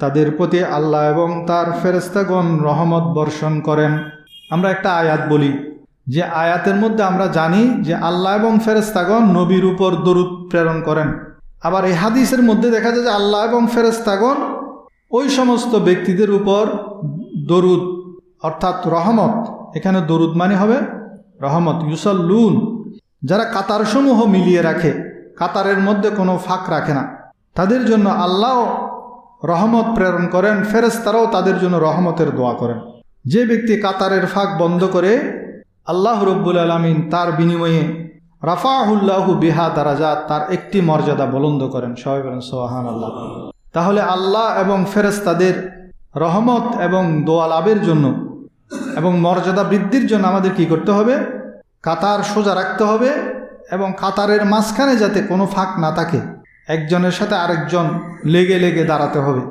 তাদের প্রতি আল্লাহ এবং তার ফেরেস্তাগণ রহমত বর্ষণ করেন। আমরা একটা আয়াত বলি, যে আয়াতের মধ্যে আমরা জানি যে আল্লাহ এবং ফেরেস্তাগণ নবীর উপর দরুদ প্রেরণ করেন। আবার এই হাদিসের মধ্যে দেখা যায় যে আল্লাহ এবং ফেরেস্তাগণ ওই সমস্ত ব্যক্তিদের উপর দরুদ, অর্থাৎ রহমত, এখানে দরুদ মানে হবে রহমত, ইউসাল্লুন, যারা কাতারসমূহ মিলিয়ে রাখে, কাতারের মধ্যে কোনো ফাঁক রাখে না। তাদের জন্য আল্লাহ রহমত প্রেরণ করেন ফেরেস্তারাও তাদের জন্য রহমতের দোয়া করেন। যে ব্যক্তি কাতারের ফাঁক বন্ধ করে আল্লাহ রব্বুল আলমিন তার বিনিময়ে রাফাহুল্লাহু বিহা দারাজাত তার একটি মর্যাদা বলন্দ করেন। সবাই বলেন সোহান আল্লাহ তাহলে আল্লাহ এবং ফেরেস্তাদের রহমত এবং দোয়া লাভের জন্য এবং মর্যাদা বৃদ্ধির জন্য আমাদের কি করতে হবে? কাতার সোজা রাখতে হবে এবং কাতারের মাঝখানে যাতে কোনো ফাঁক না থাকে। একজনের সাথে আরেকজন লেগে লেগে দাঁড়াতে হবে।